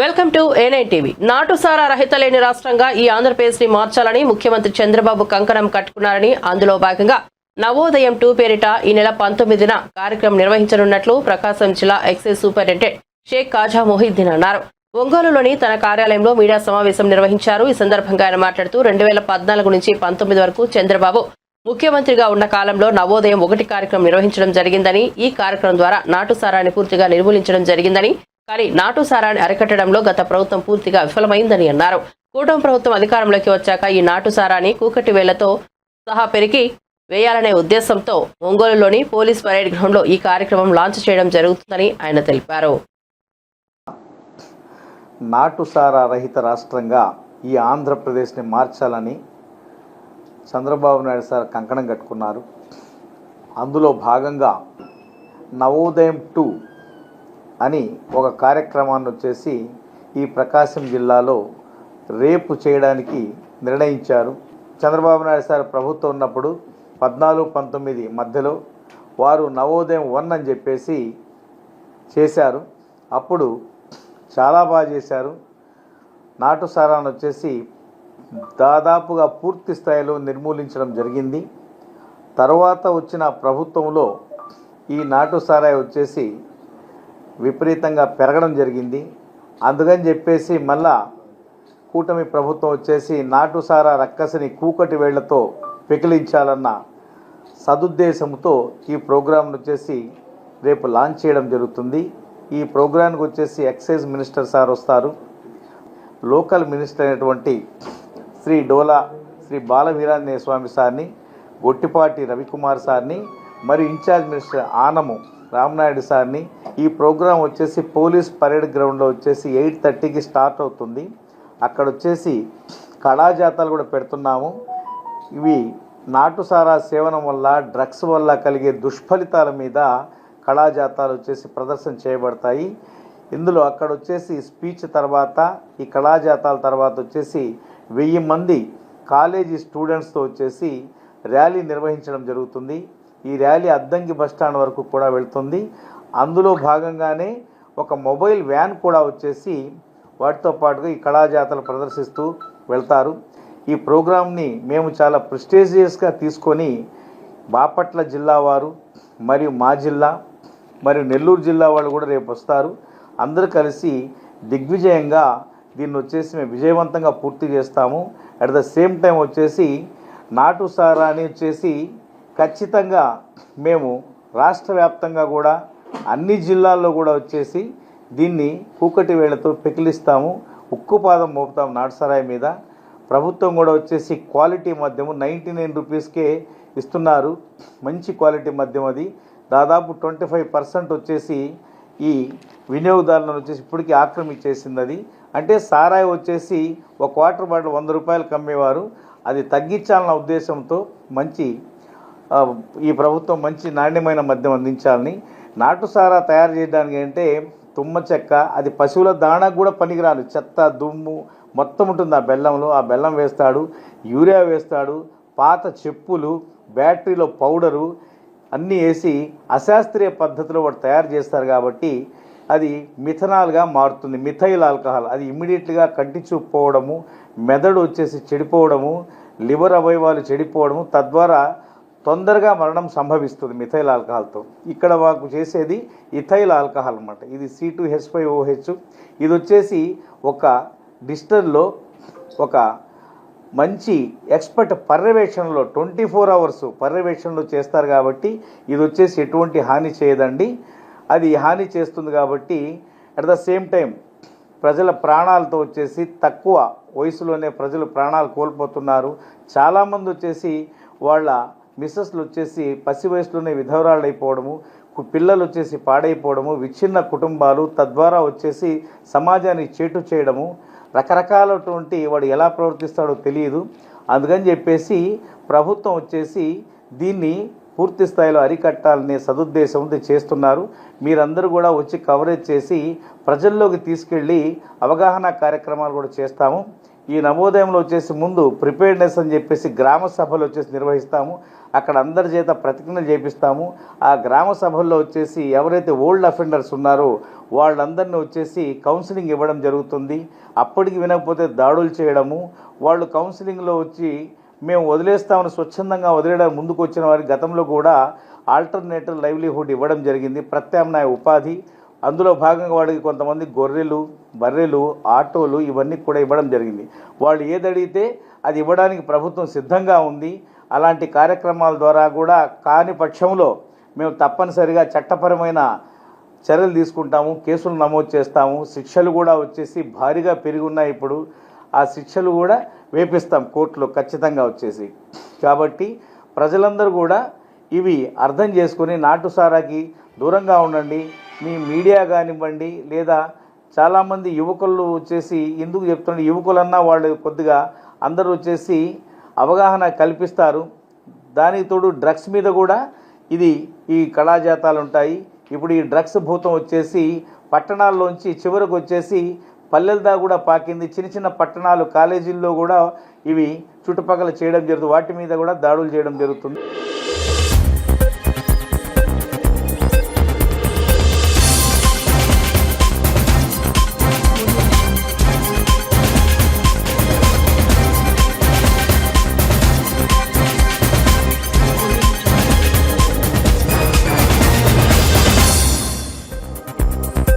Welcome to A9 TV. నాటుసారా రహిత లేని రాష్ట్రంగా ఈ ఆంధ్రప్రదేశ్ని మార్చాలని ముఖ్యమంత్రి చంద్రబాబు కంకణం కట్టుకున్నారని అందులో భాగంగా నవోదయం టూ పేరిట ఈ నెల పంతొమ్మిదిన కార్యక్రమం నిర్వహించనున్నట్లు ప్రకాశం జిల్లా ఎక్సైజ్ సూపరింటెండెంట్ షేక్ కాజా మొహిద్దీన్ అన్నారు. ఒంగోలులోని తన కార్యాలయంలో మీడియా సమావేశం నిర్వహించారు. ఈ సందర్భంగా ఆయన మాట్లాడుతూ రెండు వేల పద్నాలుగు నుంచి పంతొమ్మిది వరకు చంద్రబాబు ముఖ్యమంత్రిగా ఉన్న కాలంలో నవోదయం ఒకటి కార్యక్రమం నిర్వహించడం జరిగిందని ఈ కార్యక్రమం ద్వారా నాటుసారాన్ని పూర్తిగా నిర్మూలించడం జరిగిందని కానీ నాటు సారాన్ని అరికట్టడంలో గత ప్రభుత్వం పూర్తిగా విఫలమైందని అన్నారు. కూటమి ప్రభుత్వం అధికారంలోకి వచ్చాక ఈ నాటుసారాన్ని కూకటి వేళ్ళతో సహా పెరిగి వేయాలనే ఉద్దేశంతో ఒంగోలులోని పోలీస్ పరేడ్ గ్రౌండ్లో ఈ కార్యక్రమం లాంచ్ చేయడం జరుగుతుందని ఆయన తెలిపారు. నాటుసారా రహిత రాష్ట్రంగా ఈ ఆంధ్రప్రదేశ్ని మార్చాలని చంద్రబాబు నాయుడు సార్ కంకణం కట్టుకున్నారు. అందులో భాగంగా నవోదయం టూ అని ఒక కార్యక్రమాన్ని వచ్చేసి ఈ ప్రకాశం జిల్లాలో రేపు చేయడానికి నిర్ణయించారు. చంద్రబాబు నాయుడు సార్ ప్రభుత్వం ఉన్నప్పుడు పద్నాలుగు పంతొమ్మిది మధ్యలో వారు నవోదయం వన్ అని చెప్పేసి చేశారు. అప్పుడు చాలా బాగా చేశారు. నాటు సారాన్ని వచ్చేసి దాదాపుగా పూర్తి స్థాయిలో నిర్మూలించడం జరిగింది. తర్వాత వచ్చిన ప్రభుత్వంలో ఈ నాటు సారాయి వచ్చేసి విపరీతంగా పెరగడం జరిగింది. అందుకని చెప్పేసి మళ్ళా కూటమి ప్రభుత్వం వచ్చేసి నాటుసారా రక్కసిని కూకటి వేళ్ళతో పెకిలించాలన్న సదుద్దేశంతో ఈ ప్రోగ్రాంను వచ్చేసి రేపు లాంచ్ చేయడం జరుగుతుంది. ఈ ప్రోగ్రాంకి వచ్చేసి ఎక్సైజ్ మినిస్టర్ సార్ వస్తారు. లోకల్ మినిస్టర్ అయినటువంటి శ్రీ డోలా శ్రీ బాలవీరాంజనేయ స్వామి సార్ని గొట్టిపాటి రవికుమార్ సార్ని మరియు ఇన్ఛార్జ్ మినిస్టర్ ఆనము రామనాయుడు సార్ని. ఈ ప్రోగ్రాం వచ్చేసి పోలీస్ పరేడ్ గ్రౌండ్లో వచ్చేసి ఎయిట్ థర్టీకి స్టార్ట్ అవుతుంది. అక్కడ వచ్చేసి కళాజాతాలు కూడా పెడుతున్నాము. ఇవి నాటుసారా సేవనం వల్ల డ్రగ్స్ వల్ల కలిగే దుష్ఫలితాల మీద కళాజాతాలు వచ్చేసి ప్రదర్శన చేయబడతాయి. ఇందులో అక్కడ వచ్చేసి స్పీచ్ తర్వాత ఈ కళాజాతాల తర్వాత వచ్చేసి వెయ్యి మంది కాలేజీ స్టూడెంట్స్తో వచ్చేసి ర్యాలీ నిర్వహించడం జరుగుతుంది. ఈ ర్యాలీ అద్దంకి బస్టాండ్ వరకు కూడా వెళ్తుంది. అందులో భాగంగానే ఒక మొబైల్ వ్యాన్ కూడా వచ్చేసి వాటితో పాటుగా ఈ కళాజాతలు ప్రదర్శిస్తూ వెళ్తారు. ఈ ప్రోగ్రామ్ని మేము చాలా ప్రిస్టేజియస్గా తీసుకొని బాపట్ల జిల్లా వారు మరియు మా జిల్లా మరియు నెల్లూరు జిల్లా వాళ్ళు కూడా రేపు వస్తారు. అందరూ కలిసి దిగ్విజయంగా దీన్ని వచ్చేసి మేము విజయవంతంగా పూర్తి చేస్తాము. అట్ ద సేమ్ టైం వచ్చేసి నాటు సారాని వచ్చేసి ఖచ్చితంగా మేము రాష్ట్ర వ్యాప్తంగా కూడా అన్ని జిల్లాల్లో కూడా వచ్చేసి దీన్ని కూకటి వేళ్ళతో పెకిలిస్తాము ఉక్కుపాదం మోపుతాం నాటుసరాయి మీద. ప్రభుత్వం కూడా వచ్చేసి క్వాలిటీ మద్యము నైంటీ నైన్ రూపీస్కే ఇస్తున్నారు. మంచి క్వాలిటీ మద్యం అది. దాదాపు ట్వంటీ ఫైవ్ పర్సెంట్ వచ్చేసి ఈ వినియోగదారులను వచ్చేసి ఇప్పటికీ ఆక్రమించేసింది అది అంటే సారాయి వచ్చేసి ఒక వాటర్ బాటిల్ వంద రూపాయలకు అమ్మేవారు. అది తగ్గించాలన్న ఉద్దేశంతో మంచి ఈ ప్రభుత్వం మంచి నాణ్యమైన మద్యం అందించాలని నాటు సారా తయారు చేయడానికి అంటే తుమ్మ చెక్క అది పశువుల దాణకు కూడా పనికిరాదు. చెత్త దుమ్ము మొత్తం ఉంటుంది ఆ బెల్లంలో. ఆ బెల్లం వేస్తాడు యూరియా వేస్తాడు పాత చెప్పులు బ్యాటరీలో పౌడరు అన్నీ వేసి అశాస్త్రీయ పద్ధతిలో వాడు తయారు చేస్తారు కాబట్టి అది మిథనాల్గా మారుతుంది. మిథైల్ ఆల్కహాల్ అది ఇమ్మీడియట్గా కంటి చూపుపోవడము మెదడు వచ్చేసి చెడిపోవడము లివర్ అవయవాలు చెడిపోవడము తద్వారా తొందరగా మరణం సంభవిస్తుంది మిథైల్ ఆల్కహాల్తో. ఇక్కడ మాకు చేసేది ఇథైల్ ఆల్కహాల్ అనమాట ఇది C two H five OH ఇది వచ్చేసి ఒక డిస్టర్లో ఒక మంచి ఎక్స్పర్ట్ పర్యవేక్షణలో ట్వంటీ ఫోర్ అవర్స్ పర్యవేక్షణలో చేస్తారు కాబట్టి ఇది వచ్చేసి ఎటువంటి హాని చేయదండి. అది హాని చేస్తుంది కాబట్టి అట్ ద సేమ్ టైం ప్రజల ప్రాణాలతో వచ్చేసి తక్కువ వయసులోనే ప్రజలు ప్రాణాలు కోల్పోతున్నారు. చాలామంది వచ్చేసి వాళ్ళ మిస్సెస్లు వచ్చేసి పసి వయసులోనే విధవరాళ్ళు అయిపోవడము పిల్లలు వచ్చేసి పాడైపోవడము విచ్ఛిన్న కుటుంబాలు తద్వారా వచ్చేసి సమాజాన్ని చేటు చేయడము రకరకాలటువంటి వాడు ఎలా ప్రవర్తిస్తాడో తెలియదు. అందుకని చెప్పేసి ప్రభుత్వం వచ్చేసి దీన్ని పూర్తి స్థాయిలో అరికట్టాలనే సదుద్దేశంతో చేస్తున్నారు. మీరందరూ కూడా వచ్చి కవరేజ్ చేసి ప్రజల్లోకి తీసుకెళ్ళి అవగాహన కార్యక్రమాలు కూడా చేస్తాము. ఈ నవోదయంలో వచ్చేసి ముందు ప్రిపేర్నెస్ అని చెప్పేసి గ్రామ సభలు వచ్చేసి నిర్వహిస్తాము. అక్కడ అందరి చేత ప్రతిజ్ఞలు చేపిస్తాము. ఆ గ్రామ సభల్లో వచ్చేసి ఎవరైతే ఓల్డ్ అఫెండర్స్ ఉన్నారో వాళ్ళందరినీ వచ్చేసి కౌన్సిలింగ్ ఇవ్వడం జరుగుతుంది. అప్పటికి వినకపోతే దాడులు చేయడము. వాళ్ళు కౌన్సిలింగ్లో వచ్చి మేము వదిలేస్తామని స్వచ్ఛందంగా వదిలేయడం ముందుకు వచ్చిన వారి గతంలో కూడా ఆల్టర్నేటివ్ లైవ్లీహుడ్ ఇవ్వడం జరిగింది. ప్రత్యామ్నాయ ఉపాధి అందులో భాగంగా వాడికి కొంతమంది గొర్రెలు బర్రెలు ఆటోలు ఇవన్నీ కూడా ఇవ్వడం జరిగింది. వాళ్ళు ఏది అడిగితే అది ఇవ్వడానికి ప్రభుత్వం సిద్ధంగా ఉంది. అలాంటి కార్యక్రమాల ద్వారా కూడా కాని పక్షంలో మేము తప్పనిసరిగా చట్టపరమైన చర్యలు తీసుకుంటాము కేసులు నమోదు చేస్తాము. శిక్షలు కూడా వచ్చేసి భారీగా పెరిగి ఉన్నాయి ఇప్పుడు. ఆ శిక్షలు కూడా వేపిస్తాం కోర్టులో ఖచ్చితంగా వచ్చేసి. కాబట్టి ప్రజలందరూ కూడా ఇవి అర్థం చేసుకొని నాటుసారాకి దూరంగా ఉండండి. మీ మీడియా కానివ్వండి లేదా చాలామంది యువకులు వచ్చేసి ఎందుకు చెప్తున్నారు యువకులన్నా వాళ్ళు కొద్దిగా అందరూ వచ్చేసి అవగాహన కల్పిస్తారు. దానికి తోడు డ్రగ్స్ మీద కూడా ఇది ఈ కళాజాతాలు ఉంటాయి. ఇప్పుడు ఈ డ్రగ్స్ భూతం వచ్చేసి పట్టణాల్లోంచి చివరకు వచ్చేసి పల్లెల దాకా కూడా పాకింది. చిన్న చిన్న పట్టణాలు కాలేజీల్లో కూడా ఇవి చుట్టుపక్కల చేయడం జరుగుతుంది. వాటి మీద కూడా దాడులు చేయడం జరుగుతుంది.